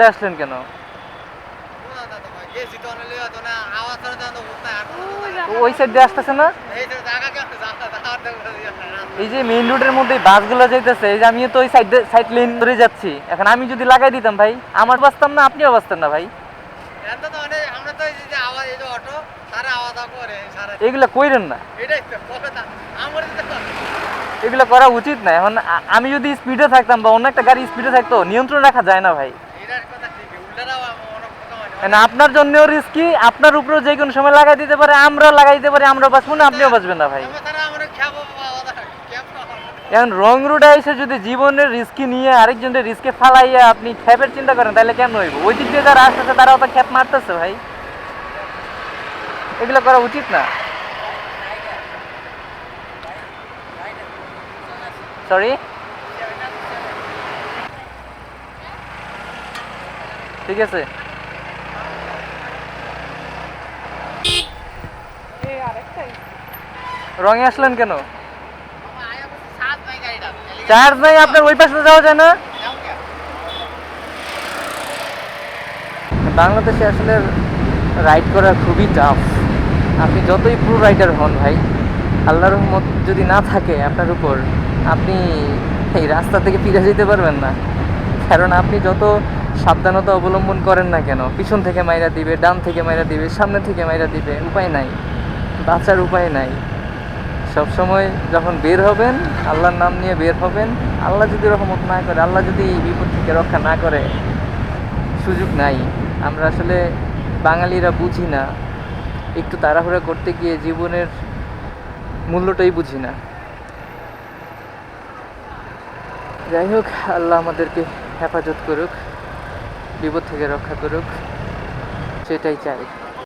আসলেন কেন? ওই সাইড দিয়ে আসতেছে না? এই যে মেইন রোডের মধ্যে বাসগুলো যাইতেছে, এই যে আমিও তো ওই সাইড সাইড লেন ধরে যাচ্ছি। এখন আমি যদি লাগাই দিতাম ভাই, আমার বাঁচতাম না, আপনিও বাঁচতেন না ভাই? এগুলো কইরেন না। এগুলো করা উচিত না। এখন আমি যদি স্পিডে থাকতাম বা অন্য একটা গাড়ি স্পিডে থাকতো, নিয়ন্ত্রণ রাখা যায় না ভাই। মানে আপনার জন্যও রিস্কি আপনার উপরেও যে কোনো সময় লাগাই দিতে পারে আমরা লাগাই দিতে পারি আমরা বাঁচবো না আপনিও বাঁচবেন না ভাই। এখন রং রোডে এসে যদি জীবনের রিস্কি নিয়ে আরেকজনের রিস্কে ফালাইয়া আপনি খ্যাপের চিন্তা করেন তাহলে কেন হইব? ওই দিক দিয়ে যারা আসতেছে তারাও তো খ্যাপ মারতেছে ভাই। এগুলো করা উচিত না। সরি ঠিক আছে। রঙে আসলেন কেন? চার্জ নাই আপনার ওই পাশে যাওয়া যায় না? বাংলাদেশে আসলে রাইড করা খুবই টাফ আপনি যতই প্রো রাইডার হন ভাই আল্লাহর রহমত যদি না থাকে আপনার উপর আপনি এই রাস্তা থেকে ফিরে যেতে পারবেন না। কারণ আপনি যত সাবধানতা অবলম্বন করেন না কেন পিছন থেকে মাইরা দিবে ডান থেকে মাইরা দিবে সামনে থেকে মাইরা দিবে উপায় নাই। বাঁচার উপায় নাই। সবসময় যখন বের হবেন, আল্লাহর নাম নিয়ে বের হবেন, আল্লাহ যদি রহমত না করে, আল্লাহ যদি বিপদ থেকে রক্ষা না করে, সুযোগ নাই। আমরা আসলে বাঙালিরা বুঝি না। একটু তাড়াহুড়া করতে গিয়ে জীবনের মূল্যটাই বুঝি না। যাই হোক, আল্লাহ আমাদেরকে হেফাজত করুক, বিপদ থেকে রক্ষা করুক, সেটাই চাই।